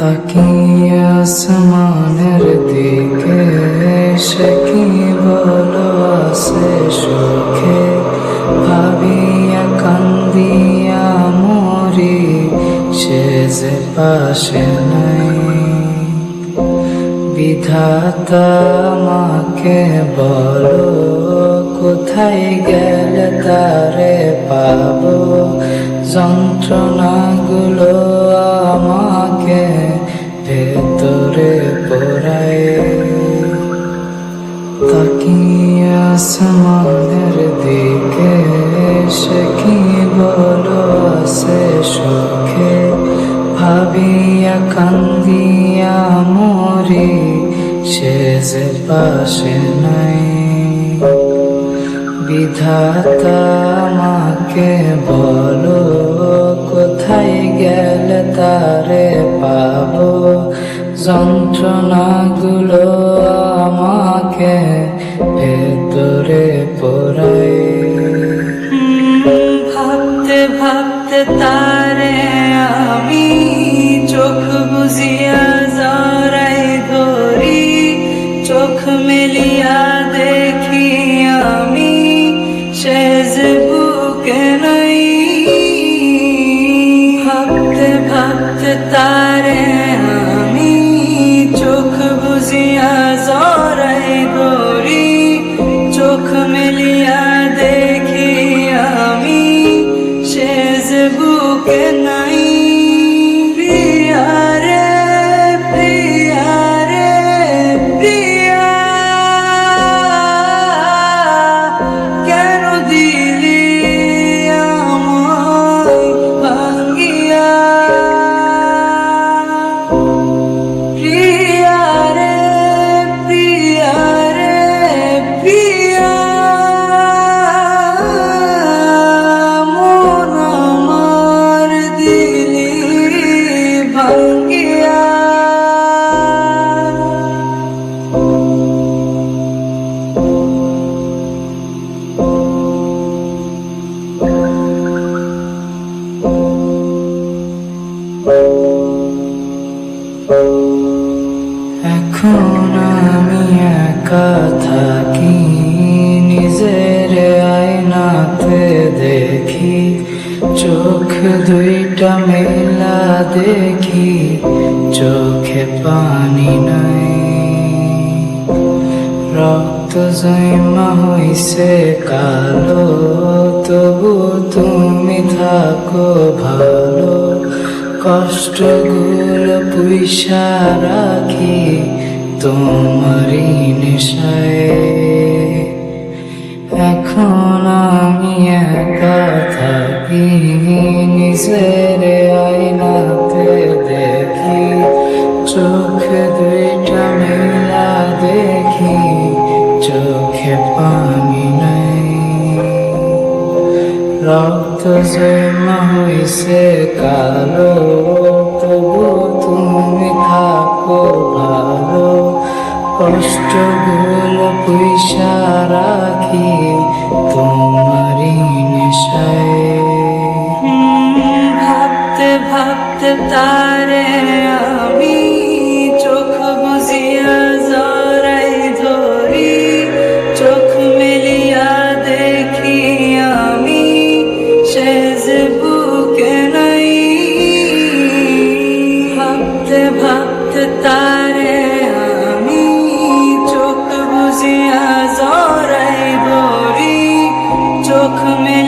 তাকিয়ে আসমানের দিকে সে কি বলো আসে সুখে? ভাবিয়া কান্দিয়া মরি, সে যে পাশে নাই। বিধাতা আমাকে বলো, কোথায় গেলে তারে পাবো? যন্ত্রণাগুলো আমাকে ভেতরে পড়ায়। তাকিয়ে আসমানের দিকে, সে কি বলো আসে সুখে? ভাবিয়া কান্দিয়া মরি, সে যে পাশে নাই। বিধাতা আমাকে বলো তারে পাব। যন্ত্রণাগুলো আমাকে ভেতরে পড়াই ভাবতে ভাবতে তারে আমি চোখ বুঝিয়া জরাই ভাবতে তারে আমি চোখ বুঝিয়া জরাই গরি চোখ মেলিয়া দেখি আমি সে বুকে নাই ভাঙ্গিয়া এখন আমি একা দুইটা মেলা দেখি, চোখে পানি নাই। রক্ত জমা হইছে, কালো, তবু তুমি থাকো ভালো। কষ্টগুলো পুইসা রাখি তোমারই নেশায়। এখন আমি একা থাকি। নিজের আয়নাতে দেখি, চোখ দুইটা মেলা দেখি, চোখে পানি নাই। রক্ত জমা হইছে কালো, তবু তুমি থাকো ভালো। কষ্টগুলো পয়সা রাখি তোমারই নেশায়। ভাবতে তারে আমি চোখ বুঝিয়া জরাই ধরি, চোখ মেলিয়া দেখি আমি সে যে বুকে নাই। ভাবতে ভাবতে তারে আমি চোখ বুঝিয়া জরাই ধরি, চোখ মেলিয়া